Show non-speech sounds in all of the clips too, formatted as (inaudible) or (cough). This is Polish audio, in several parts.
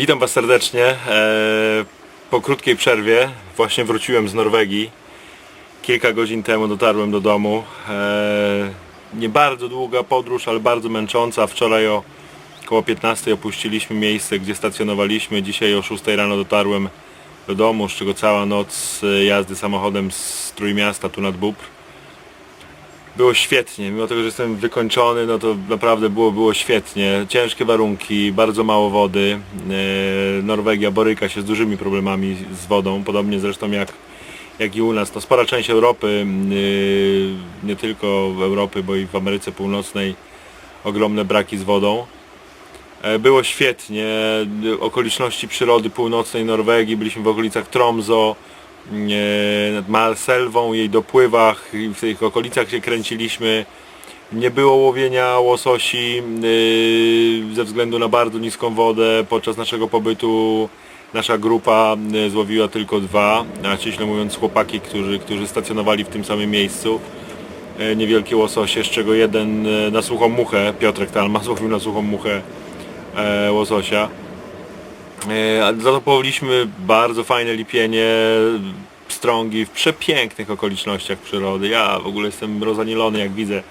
Witam Was serdecznie. E, Po krótkiej przerwie właśnie wróciłem z Norwegii. Kilka godzin temu dotarłem do domu. E, Nie bardzo długa podróż, ale bardzo męcząca. Wczoraj o około 15 opuściliśmy miejsce, gdzie stacjonowaliśmy. Dzisiaj o 6 rano dotarłem do domu, z czego cała noc e, jazdy samochodem z Trójmiasta tu nad Bóbr. Było świetnie, mimo tego, że jestem wykończony, no to naprawdę było, było świetnie. Ciężkie warunki, bardzo mało wody. E, Norwegia boryka się z dużymi problemami z wodą, podobnie zresztą jak, jak i u nas. To spora część Europy, e, nie tylko Europy, bo i w Ameryce Północnej ogromne braki z wodą. E, Było świetnie, okoliczności przyrody północnej Norwegii, byliśmy w okolicach Tromso, nad Marselwą, jej dopływach i w tych okolicach się kręciliśmy. Nie było łowienia łososi e, ze względu na bardzo niską wodę. Podczas naszego pobytu nasza grupa e, złowiła tylko dwa, a ściśle mówiąc chłopaki, którzy, którzy stacjonowali w tym samym miejscu e, niewielkie łososie, z czego jeden na suchą muchę, Piotrek Talma (laughs) złowił na suchą muchę łososia. E, a za to połowiliśmy bardzo fajne lipienie, strągi w przepięknych okolicznościach przyrody. Ja w ogóle jestem rozanielony jak widzę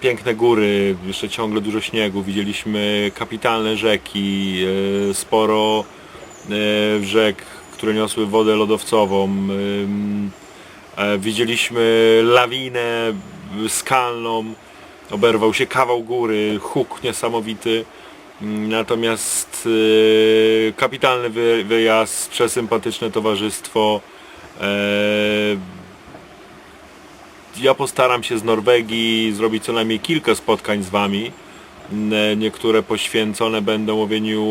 piękne góry, jeszcze ciągle dużo śniegu. Widzieliśmy kapitalne rzeki, e, sporo e, rzek, które niosły wodę lodowcową. Widzieliśmy lawinę skalną, oberwał się kawał góry, huk niesamowity. Natomiast e, kapitalny wy- wyjazd, przesympatyczne towarzystwo. E, Ja postaram się z Norwegii zrobić co najmniej kilka spotkań z Wami. Niektóre poświęcone będą łowieniu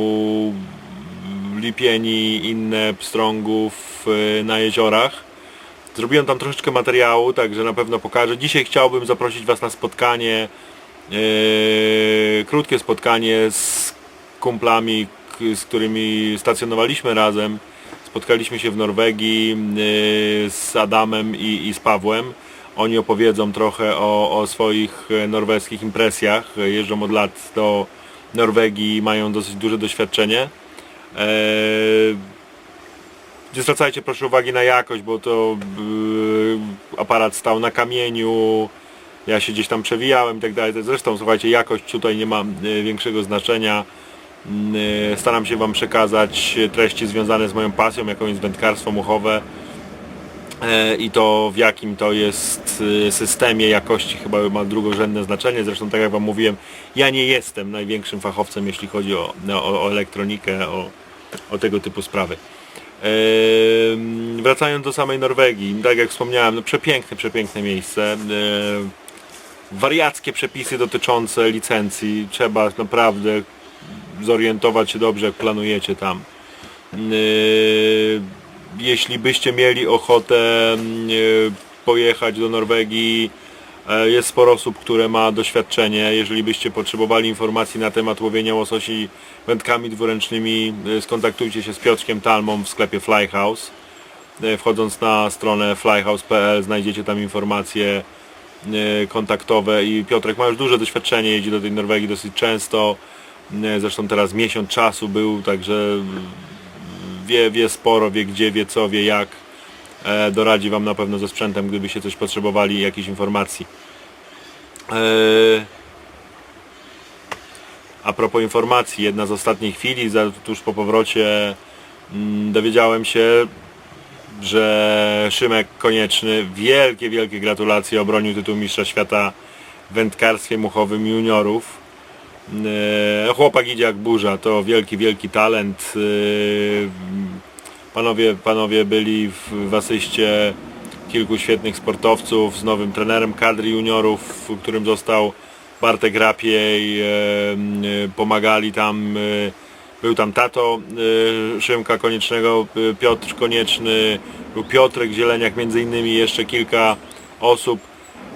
lipieni, inne pstrągów e, na jeziorach. Zrobiłem tam troszeczkę materiału, także na pewno pokażę. Dzisiaj chciałbym zaprosić Was na spotkanie, krótkie spotkanie z kumplami, z którymi stacjonowaliśmy razem. Spotkaliśmy się w Norwegii e, z Adamem i, i z Pawłem. Oni opowiedzą trochę o, o swoich e, norweskich impresjach. Jeżdżą od lat do Norwegii i mają dosyć duże doświadczenie. E, nie zwracajcie proszę uwagi na jakość, bo to aparat stał na kamieniu, ja się gdzieś tam przewijałem i tak dalej. Zresztą słuchajcie, jakość tutaj nie ma yy, większego znaczenia. Yy, staram się Wam przekazać treści związane z moją pasją, jaką jest wędkarstwo muchowe e, i to w jakim to jest systemie jakości chyba ma drugorzędne znaczenie. Zresztą tak jak Wam mówiłem, ja nie jestem największym fachowcem jeśli chodzi o, no, o, o elektronikę, o, o tego typu sprawy. Wracając do samej Norwegii, tak jak wspomniałem, no przepiękne, przepiękne miejsce. Wariackie przepisy dotyczące licencji. Trzeba naprawdę zorientować się dobrze, jak planujecie tam. Ehm, Jeśli byście mieli ochotę e, pojechać do Norwegii, e, jest sporo osób, które ma doświadczenie. Jeżeli byście potrzebowali informacji na temat łowienia łososi wędkami dwuręcznymi, e, skontaktujcie się z Piotrkiem Talmą w sklepie Flyhouse. E, Wchodząc na stronę flyhouse.pl znajdziecie tam informacje kontaktowe i Piotrek ma już duże doświadczenie, jeździ do tej Norwegii dosyć często. E, Zresztą teraz miesiąc czasu był, także wie, wie sporo, wie gdzie, wie co, wie jak. E, Doradzi Wam na pewno ze sprzętem, gdybyście coś potrzebowali, jakiejś informacji. E, A propos informacji, jedna z ostatniej chwili, tuż po powrocie mm, dowiedziałem się, że Szymek Konieczny, wielkie, wielkie gratulacje, obronił tytuł Mistrza Świata w wędkarstwie muchowym juniorów. E, Chłopak idzie jak burza, to wielki, wielki talent. E, Panowie, panowie byli w, w asyście kilku świetnych sportowców z nowym trenerem kadry juniorów, którym został Bartek Rapiej. e, Pomagali tam, był tam tato e, Szymka Koniecznego, e, Piotr Konieczny, był Piotrek Zieleniak, między innymi jeszcze kilka osób.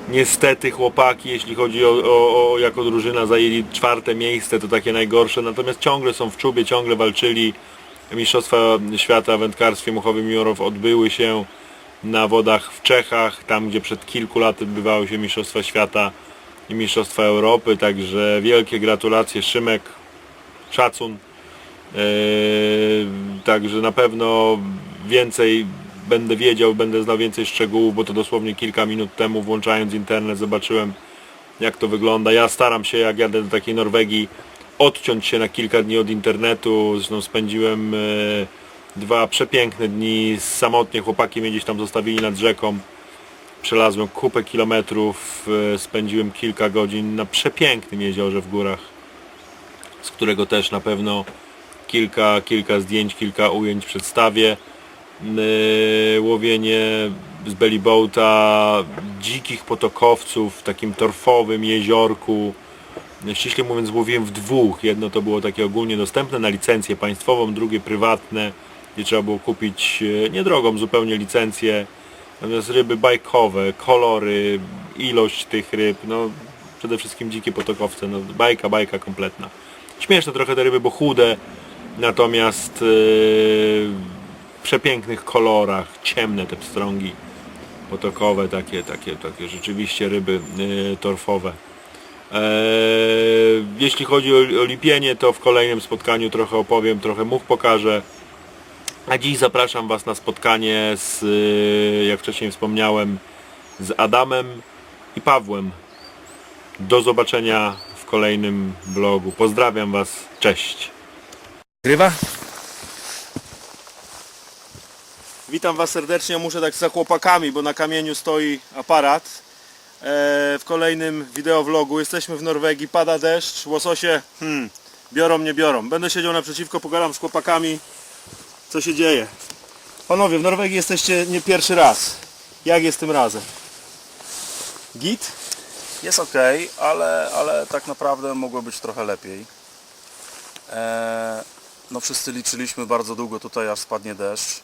Niestety chłopaki, jeśli chodzi o, o, o jako drużyna, zajęli czwarte miejsce, to takie najgorsze, natomiast ciągle są w czubie, ciągle walczyli. Mistrzostwa Świata w wędkarstwie muchowym odbyły się na wodach w Czechach, tam gdzie przed kilku laty odbywały się Mistrzostwa Świata i Mistrzostwa Europy, także wielkie gratulacje Szymek, szacun. Także na pewno więcej będę wiedział, będę znał więcej szczegółów, bo to dosłownie kilka minut temu włączając internet zobaczyłem jak to wygląda. Ja staram się jak jadę do takiej Norwegii odciąć się na kilka dni od internetu. Zresztą spędziłem e, dwa przepiękne dni samotnie. Chłopaki mnie gdzieś tam zostawili nad rzeką. Przelazłem kupę kilometrów, e, spędziłem kilka godzin na przepięknym jeziorze w górach, z którego też na pewno kilka, kilka zdjęć, kilka ujęć przedstawię. Yy, łowienie z bellyboata dzikich potokowców w takim torfowym jeziorku. Ściśle mówiąc łowiłem w dwóch. Jedno to było takie ogólnie dostępne na licencję państwową, drugie prywatne, gdzie trzeba było kupić e, niedrogą zupełnie licencję. Natomiast ryby bajkowe, kolory, ilość tych ryb, no przede wszystkim dzikie potokowce, no bajka, bajka kompletna. Śmieszne trochę te ryby, bo chude, natomiast e, w przepięknych kolorach, ciemne te pstrągi potokowe, takie, takie, takie rzeczywiście ryby e, torfowe. Eee, jeśli chodzi o, lipienie, to w kolejnym spotkaniu trochę opowiem, trochę much pokażę. A dziś zapraszam Was na spotkanie z, y, jak wcześniej wspomniałem, z Adamem i Pawłem. Do zobaczenia w kolejnym vlogu. Pozdrawiam Was, cześć. Grywa? Witam Was serdecznie, muszę tak za chłopakami, bo na kamieniu stoi aparat. E, w kolejnym wideovlogu jesteśmy w Norwegii, pada deszcz, łososie hmm, biorą, nie biorą. Będę siedział naprzeciwko, pogadam z chłopakami, co się dzieje. Panowie, w Norwegii jesteście nie pierwszy raz. Jak jest tym razem? Git? Jest ok, ale, ale tak naprawdę mogło być trochę lepiej. Eee, no wszyscy liczyliśmy bardzo długo tutaj aż spadnie deszcz,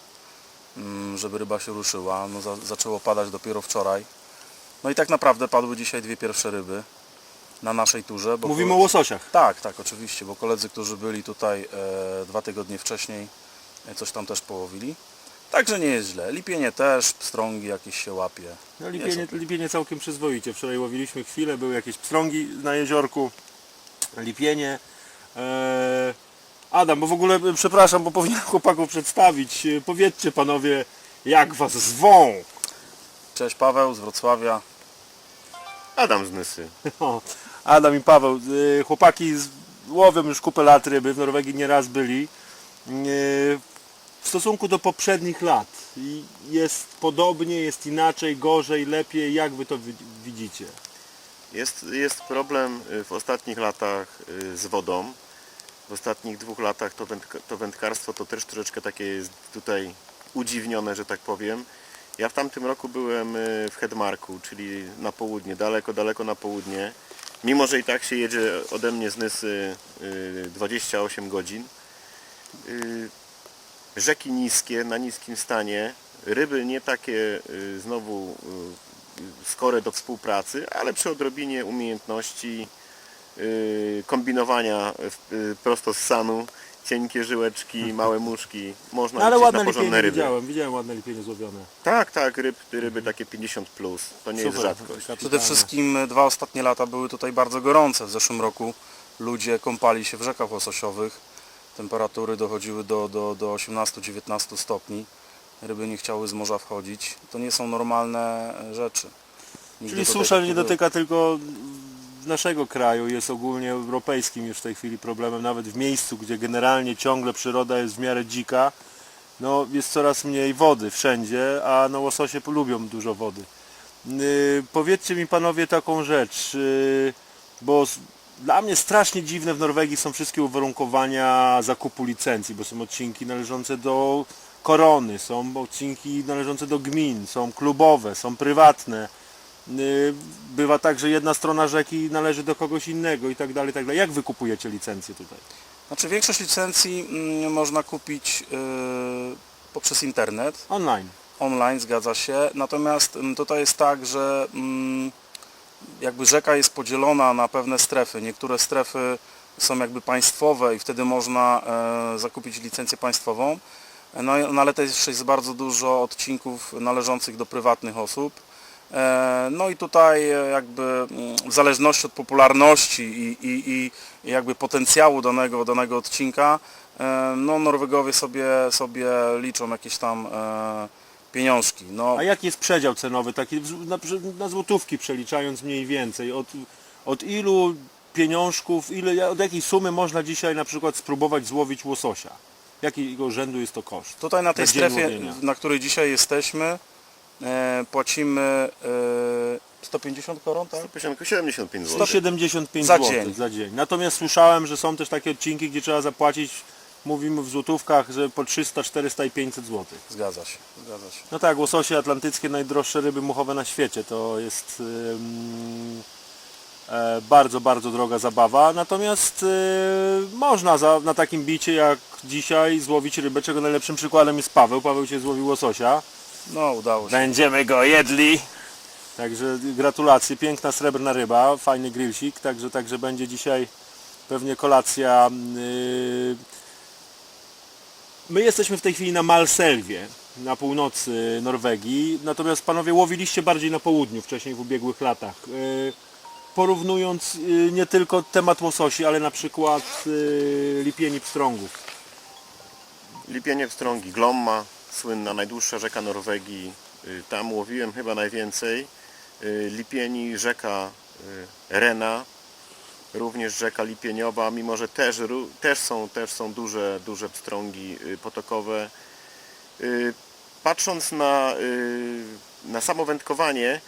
mm, żeby ryba się ruszyła. No, za, zaczęło padać dopiero wczoraj. No i tak naprawdę padły dzisiaj dwie pierwsze ryby na naszej turze. Mówimy o łososiach. Tak, tak, oczywiście, bo koledzy, którzy byli tutaj e, dwa tygodnie wcześniej, e, coś tam też połowili. Także nie jest źle. Lipienie też, pstrągi jakieś się łapie. No, lipienie, okej. lipienie całkiem przyzwoicie. Wczoraj łowiliśmy chwilę, były jakieś pstrągi na jeziorku. Lipienie. Eee, Adam, bo w ogóle e, przepraszam, bo powinienem chłopaków przedstawić. E, Powiedzcie panowie, jak was zwą? Cześć Paweł z Wrocławia. Adam z Nysy. (laughs) O, Adam i Paweł. E, Chłopaki z- łowią już kupę lat ryby, w Norwegii nieraz byli. W stosunku do poprzednich lat jest podobnie, jest inaczej, gorzej, lepiej. Jak wy to wi- widzicie? Jest, jest problem w ostatnich latach z wodą. W ostatnich dwóch latach to, to wędkarstwo to też troszeczkę takie jest tutaj udziwnione, że tak powiem. Ja w tamtym roku byłem y, w Hedmarku, czyli na południe, daleko, daleko na południe. Mimo, że i tak się jedzie ode mnie z Nysy y, 28 godzin. Y, Rzeki niskie, na niskim stanie. Ryby nie takie y, znowu y, skore do współpracy, ale przy odrobinie umiejętności y, kombinowania w- y, prosto z sanu, cienkie żyłeczki, (laughs) małe muszki, można No, ale ładne na porządne ryby. widziałem, widziałem ładne lipienie złowione. Tak, tak, ryb, ryby takie 50 plus. To nie jest Super, rzadkość. taka Przede wszystkim dwa ostatnie lata były tutaj bardzo gorące. W zeszłym roku ludzie kąpali się w rzekach łososiowych. Temperatury dochodziły do, do, do 18-19 stopni. Ryby nie chciały z morza wchodzić. To nie są normalne rzeczy. Nigdy Czyli susza tak nie dotyka tylko naszego kraju, jest ogólnie europejskim już w tej chwili problemem, nawet w miejscu, gdzie generalnie ciągle przyroda jest w miarę dzika, no jest coraz mniej wody wszędzie, a no łososie lubią dużo wody. Yy, powiedzcie mi panowie taką rzecz, yy, bo dla mnie strasznie dziwne w Norwegii są wszystkie uwarunkowania zakupu licencji, bo są odcinki należące do korony, są odcinki należące do gmin, są klubowe, są prywatne. Yy, Bywa tak, że jedna strona rzeki należy do kogoś innego i tak dalej, tak dalej. Jak wy kupujecie licencję tutaj? Znaczy większość licencji mm, można kupić e, poprzez internet. Online. online, zgadza się. Natomiast mm, tutaj jest tak, że mm, jakby rzeka jest podzielona na pewne strefy. Niektóre strefy są jakby państwowe i wtedy można e, zakupić licencję państwową. No, no ale też jest bardzo dużo odcinków należących do prywatnych osób. E, No i tutaj e, jakby mm, w zależności od popularności i, i, i jakby potencjału danego, danego odcinka e, no Norwegowie sobie, sobie liczą jakieś tam pieniążki. No, A jaki jest przedział cenowy, taki na, na złotówki przeliczając mniej więcej? Od, od ilu pieniążków, ile, od jakiej sumy można dzisiaj na przykład spróbować złowić łososia? Jakiego rzędu jest to koszt? Tutaj na tej Na strefie, łowienia. na której dzisiaj jesteśmy, płacimy e, 150 koron, tak? 75 zł. 175 Za zł dzień. za dzień. Natomiast słyszałem, że są też takie odcinki, gdzie trzeba zapłacić, mówimy w złotówkach, że po 300, 400 i 500 zł. Zgadza się, zgadza się. No tak, łososie atlantyckie, najdroższe ryby muchowe na świecie. To jest ym, e, bardzo, bardzo droga zabawa. Natomiast y, można za, na takim bicie jak dzisiaj złowić rybę, czego najlepszym przykładem jest Paweł. Paweł się złowił łososia. No, udało się. Będziemy go jedli. Także gratulacje, piękna srebrna ryba, fajny grillsik, także, także będzie dzisiaj pewnie kolacja. Yy. My jesteśmy w tej chwili na Malselwie, na północy Norwegii, natomiast panowie łowiliście bardziej na południu wcześniej w ubiegłych latach. Yy, Porównując yy, nie tylko temat łososi, ale na przykład lipieni pstrągów. Lipienie Pstrągi, Glomma, słynna, najdłuższa rzeka Norwegii. Y, Tam łowiłem chyba najwięcej. Y, Lipieni, rzeka y, Rena, również rzeka Lipieniowa, mimo że też, też, są, też są duże, duże pstrągi potokowe. Patrząc na, na samo wędkowanie,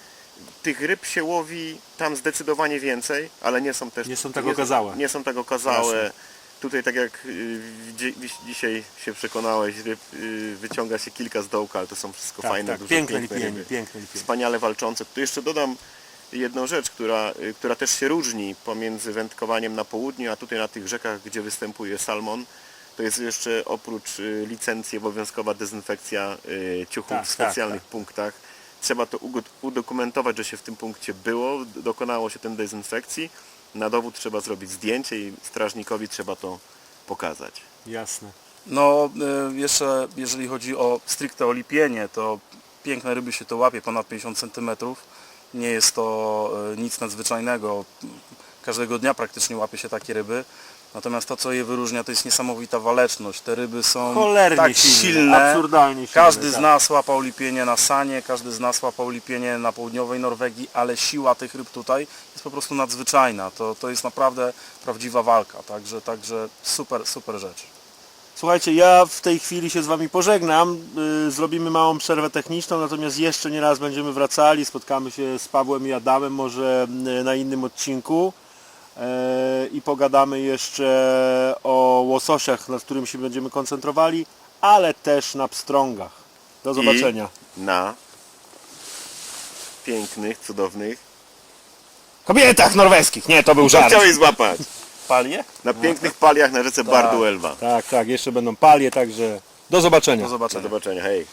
tych ryb się łowi tam zdecydowanie więcej, ale nie są też Nie są tak okazałe. Nie są tak okazałe. Jasne. Tutaj tak jak y, dzisiaj się przekonałeś, y, wyciąga się kilka z dołka, ale to są wszystko fajne, tak, duże, piękne piękne ryby. piękne lipienie. Wspaniale walczące. Tu jeszcze dodam jedną rzecz, która, y, która też się różni pomiędzy wędkowaniem na południu, a tutaj na tych rzekach, gdzie występuje salmon. To jest jeszcze oprócz licencji obowiązkowa dezynfekcja ciuchów Tak, w specjalnych punktach. Trzeba to udokumentować, że się w tym punkcie było, dokonało się tej dezynfekcji. Na dowód trzeba zrobić zdjęcie i strażnikowi trzeba to pokazać. Jasne. No, y, jeszcze jeżeli chodzi o stricte o lipienie, to piękne ryby się to łapie, ponad 50 cm. Nie jest to y, nic nadzwyczajnego. Każdego dnia praktycznie łapie się takie ryby. Natomiast to, co je wyróżnia, to jest niesamowita waleczność. Te ryby są Cholernie tak silne, silne. absurdalnie silne, Każdy z tak. nas łapał lipienie na Sanie, każdy z nas łapał lipienie na południowej Norwegii, ale siła tych ryb tutaj jest po prostu nadzwyczajna. To, to jest naprawdę prawdziwa walka. Także, także super, super rzecz. Słuchajcie, ja w tej chwili się z Wami pożegnam. Yy, Zrobimy małą przerwę techniczną, natomiast jeszcze nie raz będziemy wracali. Spotkamy się z Pawłem i Adamem, może yy, na innym odcinku. Yy, I pogadamy jeszcze o łososiach, nad którymi się będziemy koncentrowali, ale też na pstrągach. Do zobaczenia. I na pięknych, cudownych. Kobietach norweskich! Nie, to był Co chciałeś złapać? Palię? Na pięknych paliach na rzece Barduelwa. Tak, tak, jeszcze będą palie, także do zobaczenia. Do Do zobaczenia. zobaczenia, hej.